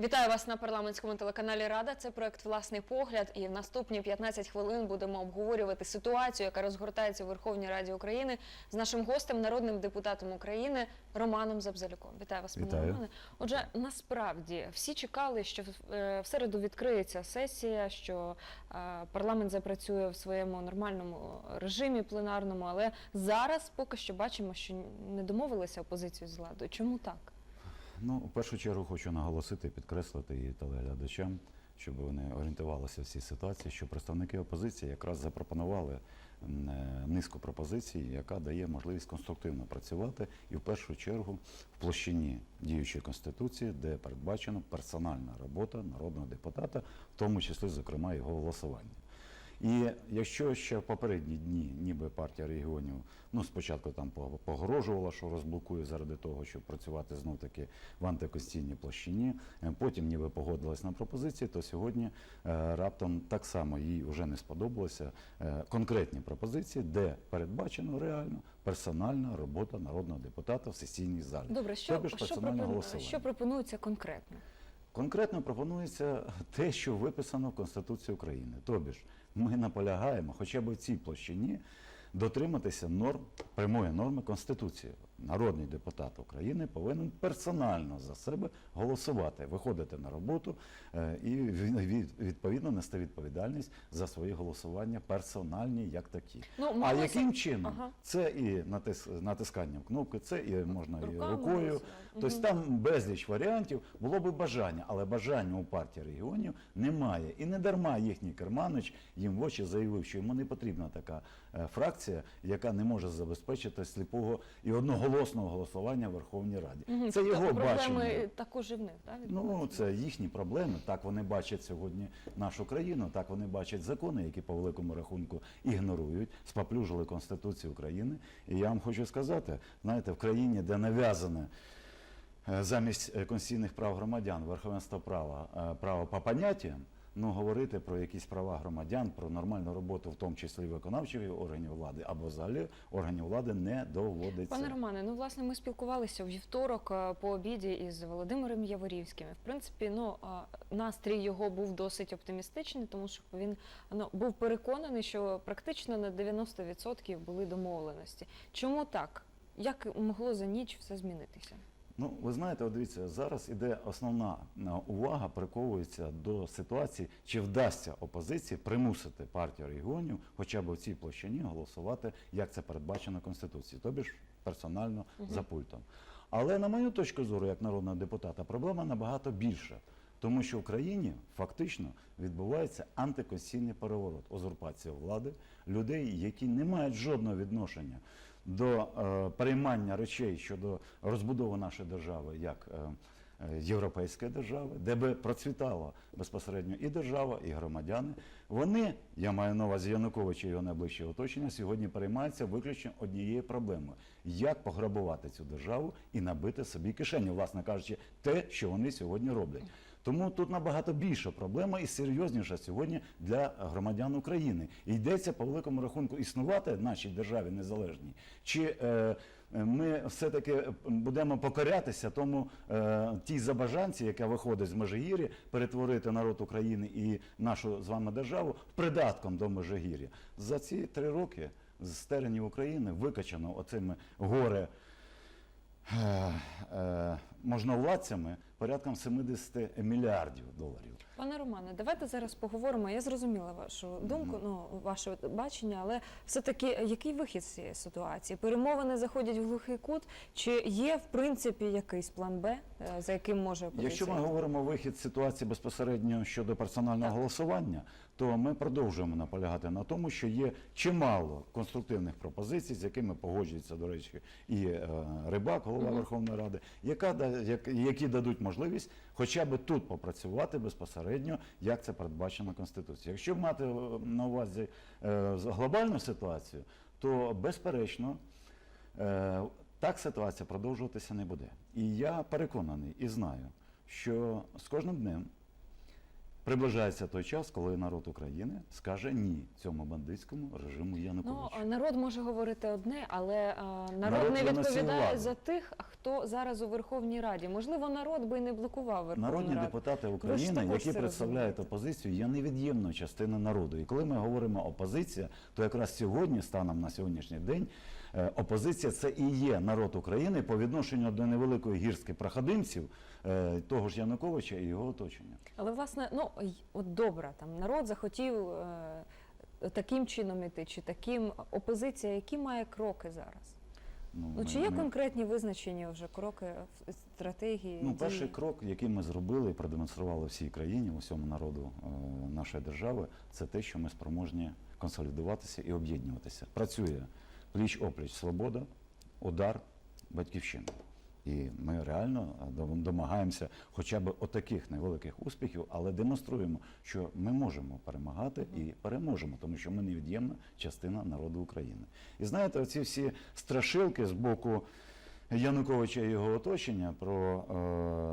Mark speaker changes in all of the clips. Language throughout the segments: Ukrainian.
Speaker 1: Вітаю вас на парламентському телеканалі Рада. Це проект Власний погляд. І в наступні 15 хвилин будемо обговорювати ситуацію, яка розгортається у Верховній Раді України з нашим гостем, народним депутатом України Романом Забзалюком. Вітаю вас, пане Романе. Отже, насправді всі чекали, що е, в середу відкриється сесія, що е, парламент запрацює в своєму нормальному режимі пленарному, але зараз поки що бачимо, що не домовилися опозицію з владою. Чому так?
Speaker 2: Ну, в першу чергу хочу наголосити, підкреслити і телеглядачам, щоб вони орієнтувалися в цій ситуації, що представники опозиції якраз запропонували е, низку пропозицій, яка дає можливість конструктивно працювати і в першу чергу в площині діючої конституції, де передбачено персональна робота народного депутата, в тому числі, зокрема, його голосування. І якщо ще в попередні дні, ніби партія регіонів, ну спочатку там пог- погрожувала, що розблокує заради того, щоб працювати знов таки в антикостійній площині, е, потім ніби погодилась на пропозиції, то сьогодні е, раптом так само їй вже не сподобалися е, конкретні пропозиції, де передбачено реально персональна робота народного депутата в сесійній залі.
Speaker 1: Добре, що,
Speaker 2: ж персональне
Speaker 1: що пропонується конкретно?
Speaker 2: Конкретно пропонується те, що виписано в Конституції України. Тобі ж ми наполягаємо, хоча б в цій площині, дотриматися норм прямої норми Конституції. Народний депутат України повинен персонально за себе голосувати, виходити на роботу е, і від- від- відповідно нести відповідальність за свої голосування персональні як такі.
Speaker 1: Ну,
Speaker 2: а яким чином?
Speaker 1: Ага.
Speaker 2: Це і натис... натисканням кнопки, це і можна і рукою. Тобто там безліч варіантів, було би бажання, але бажання у партії регіонів немає. І не дарма їхній керманич їм в очі заявив, що йому не потрібна така фракція, яка не може забезпечити сліпого і одноголосного голосування в Верховній Раді.
Speaker 1: Мгм.
Speaker 2: Це його
Speaker 1: Тобто
Speaker 2: бачення.
Speaker 1: Також і в них, так?
Speaker 2: Ну, це їхні проблеми. Так вони бачать сьогодні нашу країну, так вони бачать закони, які по великому рахунку ігнорують, споплюжили Конституцію України. І я вам хочу сказати, знаєте, в країні, де нав'язане е, замість е, конституційних прав громадян, верховенство права, е, право по поняттям, ну говорити про якісь права громадян, про нормальну роботу, в тому числі виконавчих органів влади або взагалі органів влади не доводиться.
Speaker 1: Пане Романе, ну власне ми спілкувалися у вівторок е, по обіді із Володимиром Яворівським. В принципі, ну е, настрій його був досить оптимістичний, тому що він ну, був переконаний, що практично на 90% були домовленості. Чому так? Як могло за ніч все змінитися?
Speaker 2: Ну, ви знаєте, от дивіться, зараз іде основна е, увага приковується до ситуації, чи вдасться опозиції примусити партію регіонів, хоча б в цій площині голосувати, як це передбачено Конституцією, тобі ж персонально за пультом. Але на мою точку зору, як народного депутата, проблема набагато більша. Тому що в країні фактично відбувається антиконституційний переворот, узурпація влади людей, які не мають жодного відношення до е, переймання речей щодо розбудови нашої держави як е, європейської держави, де би процвітала безпосередньо і держава, і громадяни. Вони, я маю на увазі Януковича і його найближче оточення, сьогодні переймаються виключно однією проблемою: як пограбувати цю державу і набити собі кишені, власне кажучи, те, що вони сьогодні роблять. Тому тут набагато більша проблема і серйозніша сьогодні для громадян України. І йдеться по великому рахунку існувати нашій державі незалежній, чи е, ми все-таки будемо покорятися тому е, тій забажанці, яка виходить з Межигір'я, перетворити народ України і нашу з вами державу придатком до Межигір'я. За ці три роки з теренів України викачано оцими горе е, е, можновладцями порядком 70 мільярдів доларів.
Speaker 1: Пане Романе, давайте зараз поговоримо. Я зрозуміла вашу думку, ну ваше бачення, але все-таки який вихід з цієї ситуації? Перемовини заходять в глухий кут, чи є в принципі якийсь план Б, е, за яким може опозиція?
Speaker 2: Якщо ми говоримо вихід з ситуації безпосередньо щодо персонального голосування, то ми продовжуємо наполягати на тому, що є чимало конструктивних пропозицій, з якими погоджується, до речі, і е, Рибак, голова Верховної Ради, яка да- як- які дадуть можливість хоча б тут попрацювати безпосередньо, як це передбачено Конституцією. Якщо мати е, на увазі е, глобальну ситуацію, то безперечно. Е, Так ситуація продовжуватися не буде. І я переконаний і знаю, що з кожним днем приближається той час, коли народ України скаже ні цьому бандитському режиму
Speaker 1: Ну,
Speaker 2: Януковича.
Speaker 1: а народ може говорити одне, але а, народ,
Speaker 2: Народ
Speaker 1: не відповідає за тих, хто зараз у Верховній Раді. Можливо, народ би і не блокував Верховну
Speaker 2: Народні
Speaker 1: Раду.
Speaker 2: депутати України, які представляють
Speaker 1: розумієте.
Speaker 2: опозицію, є невід'ємною частиною народу. І коли ми говоримо опозиція, то якраз сьогодні, станом на сьогоднішній день, е, опозиція це і є народ України по відношенню до невеликої гірськи проходимців, е, того ж Януковича і його оточення.
Speaker 1: Але власне, ну от добре, там народ захотів е, таким чином іти, чи таким опозиція, які має кроки зараз? Ну
Speaker 2: ми-
Speaker 1: чи є
Speaker 2: ми-
Speaker 1: конкретні визначені вже кроки стратегії?
Speaker 2: Ну,
Speaker 1: дії?
Speaker 2: перший крок, який ми зробили і продемонстрували всій країні, усьому народу е, нашої держави, це те, що ми спроможні консолідуватися і об'єднуватися. Працює пліч опліч свобода, удар, батьківщина. І ми реально е, домагаємося хоча б отаких невеликих успіхів, але демонструємо, що ми можемо перемагати і переможемо, тому що ми невід'ємна частина народу України. І знаєте, оці всі страшилки з боку Януковича і його оточення про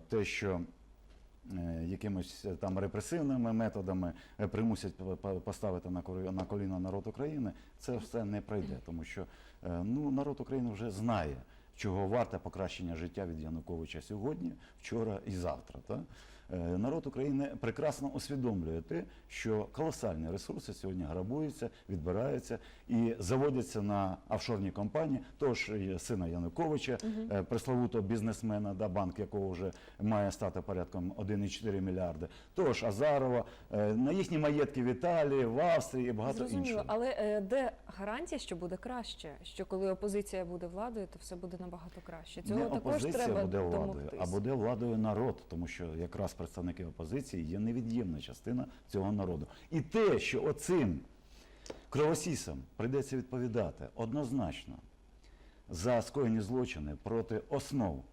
Speaker 2: е, те, що якимось е, там репресивними методами е, примусять по- по- поставити на коліна народ України, це все не пройде, тому що е, ну, народ України вже знає, чого варте покращення життя від Януковича сьогодні, вчора і завтра. Та? Е, Народ України прекрасно усвідомлює те, що колосальні ресурси сьогодні грабуються, відбираються і заводяться на офшорні компанії, того ж е, сина Януковича, е, пресловутого бізнесмена, да, банк якого вже має стати порядком 1,4 мільярди, того ж Азарова, е, на їхні маєтки в Італії, в Австрії і багато
Speaker 1: Зрозуміло,
Speaker 2: іншого.
Speaker 1: але де гарантія, що буде краще? Що коли опозиція буде владою, то все буде набагато краще. Цього
Speaker 2: не
Speaker 1: також
Speaker 2: опозиція
Speaker 1: треба
Speaker 2: буде владою,
Speaker 1: домогтись.
Speaker 2: а буде владою народ, тому що якраз представники опозиції є невід'ємна частина цього народу. І те, що оцим кровосісам прийдеться відповідати однозначно за скоєні злочини проти основ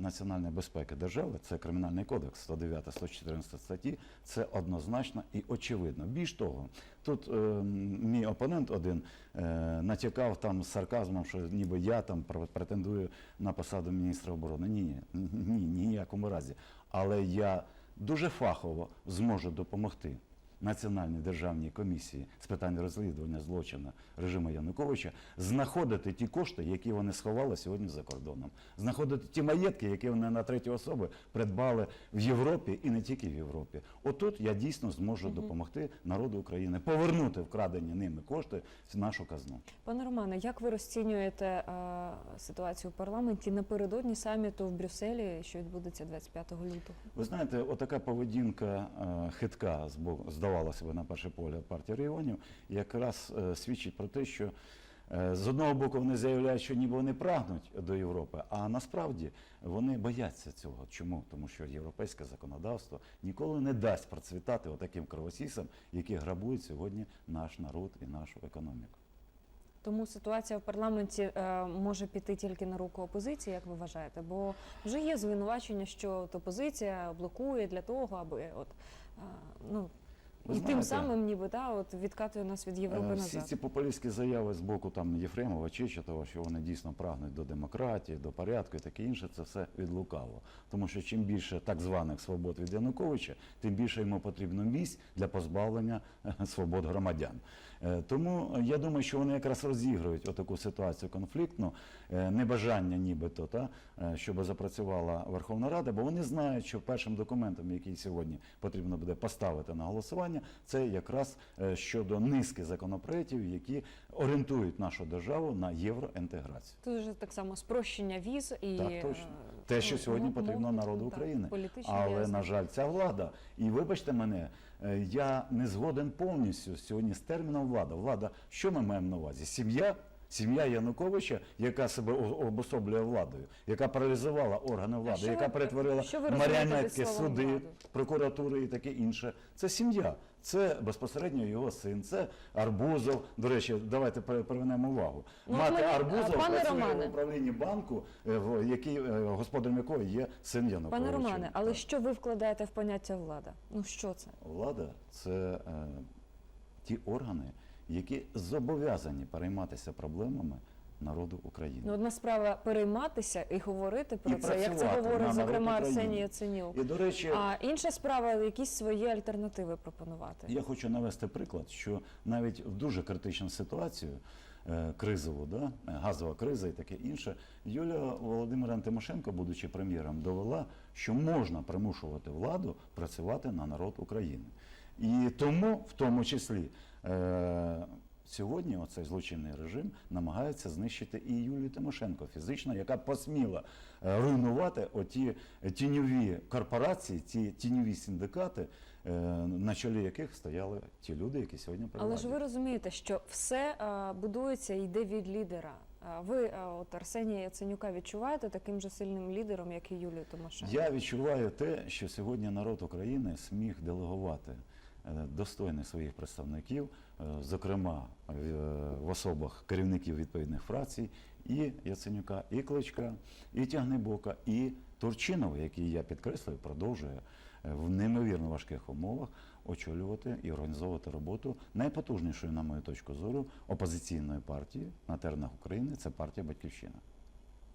Speaker 2: національної безпеки держави, це Кримінальний кодекс 109 114 статті, це однозначно і очевидно. Більш того, тут е, мій опонент один е, натякав там з сарказмом, що ніби я там пр- претендую на посаду міністра оборони. Ні, ні, ніякому разі. Але я дуже фахово зможу допомогти. Національній державній комісії з питань розслідування злочину режиму Януковича знаходити ті кошти, які вони сховали сьогодні за кордоном, знаходити ті маєтки, які вони на треті особи придбали в Європі і не тільки в Європі. Отут я дійсно зможу допомогти народу України повернути вкрадені ними кошти в нашу казну.
Speaker 1: Пане Романе, як ви розцінюєте е, ситуацію в парламенті напередодні саміту в Брюсселі, що відбудеться 25 лютого?
Speaker 2: Ви знаєте, отака поведінка е, хитка з боку, здавалося б, на перший погляд партії регіонів, якраз е, свідчить про те, що е, з одного боку вони заявляють, що ніби вони прагнуть до Європи, а насправді вони бояться цього. Чому? Тому що європейське законодавство ніколи не дасть процвітати отаким кровосісам, які грабують сьогодні наш народ і нашу економіку.
Speaker 1: Тому ситуація в парламенті е, може піти тільки на руку опозиції, як ви вважаєте? Бо вже є звинувачення, що от опозиція блокує для того, аби от е, ну
Speaker 2: Ви
Speaker 1: і тим
Speaker 2: знаєте,
Speaker 1: самим, ніби да, от відкатує нас від Європи
Speaker 2: Е, Всі
Speaker 1: назад.
Speaker 2: ці популістські заяви з боку там Єфремова Чечетова, що вони дійсно прагнуть до демократії, до порядку і таке інше, це все від лукаво. Тому що чим більше так званих свобод від Януковича, тим більше йому потрібно місць для позбавлення е, свобод громадян. Е, Тому я думаю, що вони якраз розігрують отаку ситуацію конфліктну, е, небажання нібито, та, е, щоб запрацювала Верховна Рада, бо вони знають, що першим документом, який сьогодні потрібно буде поставити на голосування, це якраз щодо низки законопроєктів, які орієнтують нашу державу на євроінтеграцію.
Speaker 1: Тут вже так само спрощення віз і
Speaker 2: Так, точно. Те, що
Speaker 1: ну,
Speaker 2: сьогодні потрібно народу України. Але, на жаль, ця влада, і вибачте мене, я не згоден повністю сьогодні з терміном влада. Влада, що ми маємо на увазі? Сім'я? Сім'я Януковича, яка себе обособлює владою, яка паралізувала органи влади, яка перетворила маріонетки, суди,
Speaker 1: владу?
Speaker 2: прокуратури і таке інше. Це сім'я. Це безпосередньо його син, це Арбузов. До речі, давайте привернемо увагу.
Speaker 1: Ну,
Speaker 2: Мати Арбузов працює в управлінні банку, е, в який е, господарем якого є син Януковича.
Speaker 1: Пане Романе, але
Speaker 2: Так.
Speaker 1: що ви вкладаєте в поняття влада? Ну що це?
Speaker 2: влада це е, ті органи, які зобов'язані перейматися проблемами народу України.
Speaker 1: Ну, одна справа перейматися і говорити про
Speaker 2: І
Speaker 1: це, як це говорить, зокрема. Арсеній Яценюк.
Speaker 2: І до речі,
Speaker 1: А інша справа якісь свої альтернативи пропонувати.
Speaker 2: Я хочу навести приклад, що навіть в дуже критичну ситуацію, е, кризову, да, газова криза і таке інше, Юлія Володимирівна Тимошенко, будучи прем'єром, довела, що можна примушувати владу працювати на народ України. І тому, в тому числі, е, сьогодні оцей злочинний режим намагається знищити і Юлію Тимошенко фізично, яка посміла е, руйнувати оті тіньові корпорації, ті тіньові синдикати, е, на чолі яких стояли ті люди, які сьогодні при
Speaker 1: Але ж ви розумієте, що все а, будується і йде від лідера. А ви, от Арсенія Яценюка, відчуваєте таким же сильним лідером, як і Юлію Тимошенко?
Speaker 2: Я відчуваю те, що сьогодні народ України зміг делегувати е, достойних своїх представників, е, зокрема в, е, особах керівників відповідних фракцій, і Яценюка, і Кличка, і Тягнебока, і Турчинова, який я підкреслюю, продовжує е, в неймовірно важких умовах очолювати і організовувати роботу найпотужнішої, на мою точку зору, опозиційної партії на теренах України це партія Батьківщина.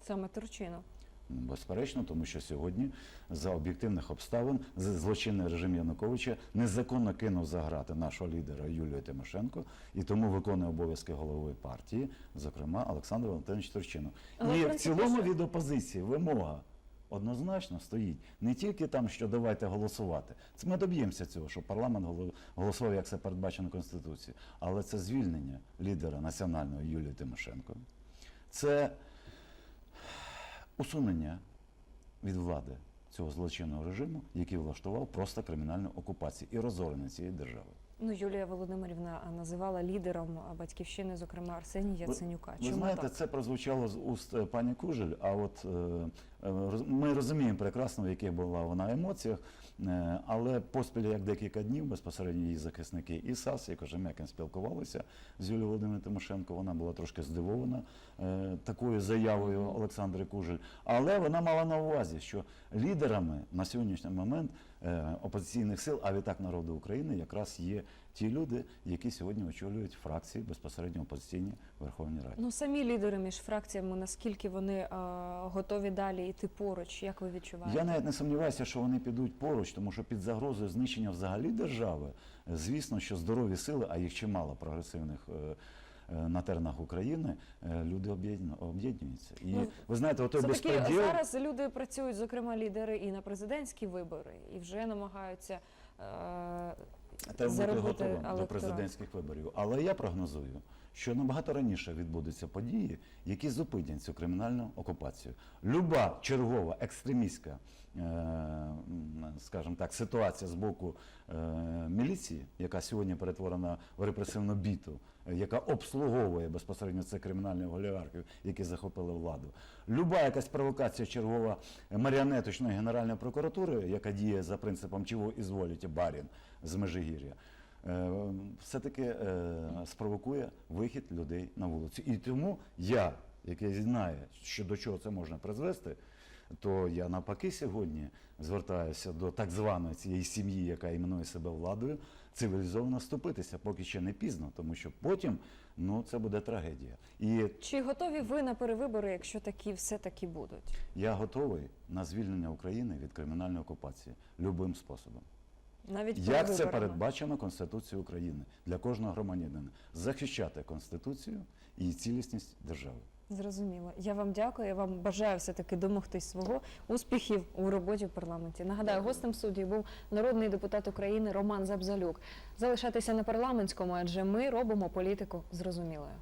Speaker 1: Саме Турчинов.
Speaker 2: Безперечно, тому що сьогодні за об'єктивних обставин злочинний режим Януковича незаконно кинув за грати нашого лідера Юлію Тимошенко і тому виконує обов'язки голови партії, зокрема Олександр Валентинович Турчинов.
Speaker 1: Але,
Speaker 2: і в цілому від опозиції вимога однозначно стоїть не тільки там, що давайте голосувати. Це ми доб'ємося цього, щоб парламент голосував, як це передбачено Конституцією, але це звільнення лідера національного Юлії Тимошенко. Це усунення від влади цього злочинного режиму, який влаштував просто кримінальну окупацію і розорення цієї держави.
Speaker 1: Ну, Юлія Володимирівна називала лідером батьківщини, зокрема Арсенія Яценюка.
Speaker 2: Ви
Speaker 1: Чому
Speaker 2: знаєте,
Speaker 1: так?
Speaker 2: це прозвучало з уст е, пані Кужель, а от е, е, ми розуміємо прекрасно, в яких була вона емоціях, е, але поспіль як декілька днів безпосередньо її захисники і САС, і Кожем'якін спілкувалися з Юлією Володимирівною Тимошенко. Вона була трошки здивована е, такою заявою Олександри Кужель. Але вона мала на увазі, що лідерами на сьогоднішній момент опозиційних сил, а відтак народу України, якраз є ті люди, які сьогодні очолюють фракції безпосередньо опозиційні в Верховній Раді.
Speaker 1: Ну, самі лідери між фракціями, наскільки вони а, готові далі йти поруч, як ви відчуваєте?
Speaker 2: Я навіть не сумніваюся, що вони підуть поруч, тому що під загрозою знищення взагалі держави, е, звісно, що здорові сили, а їх чимало прогресивних. е, е, На теренах України е, люди об'єднуються. І
Speaker 1: Ну,
Speaker 2: ви знаєте,
Speaker 1: ото
Speaker 2: безпреділ,
Speaker 1: зараз люди працюють, зокрема лідери, і на президентські вибори, і вже намагаються е,
Speaker 2: Треба бути готовим до президентських виборів. Але я прогнозую, що набагато раніше відбудуться події, які зупинять цю кримінальну окупацію. Люба чергова екстремістська, е, скажімо так, ситуація з боку е, міліції, яка сьогодні перетворена в репресивну біту, е, яка обслуговує безпосередньо цих кримінальних олігархів, які захопили владу. Люба якась провокація чергова маріонеточної Генеральної прокуратури, яка діє за принципом чого ізволіте барін з Межигір'я, все-таки е, спровокує вихід людей на вулицю. І тому я, який знає, що до чого це можна призвести, то я навпаки сьогодні звертаюся до так званої цієї сім'ї, яка іменує себе владою, цивілізовано ступитися, поки ще не пізно, тому що потім ну, це буде трагедія. І
Speaker 1: чи готові ви на перевибори, якщо такі все таки будуть?
Speaker 2: я готовий на звільнення України від кримінальної окупації любим способом.
Speaker 1: Навіть
Speaker 2: Як це передбачено Конституцією України для кожного громадянина захищати Конституцію і цілісність держави.
Speaker 1: Зрозуміло. Я вам дякую. Я вам бажаю все таки домогтись свого успіхів у роботі в парламенті. Нагадаю, гостем судді був народний депутат України Роман Забзалюк. Залишайтеся на парламентському, адже ми робимо політику зрозумілою.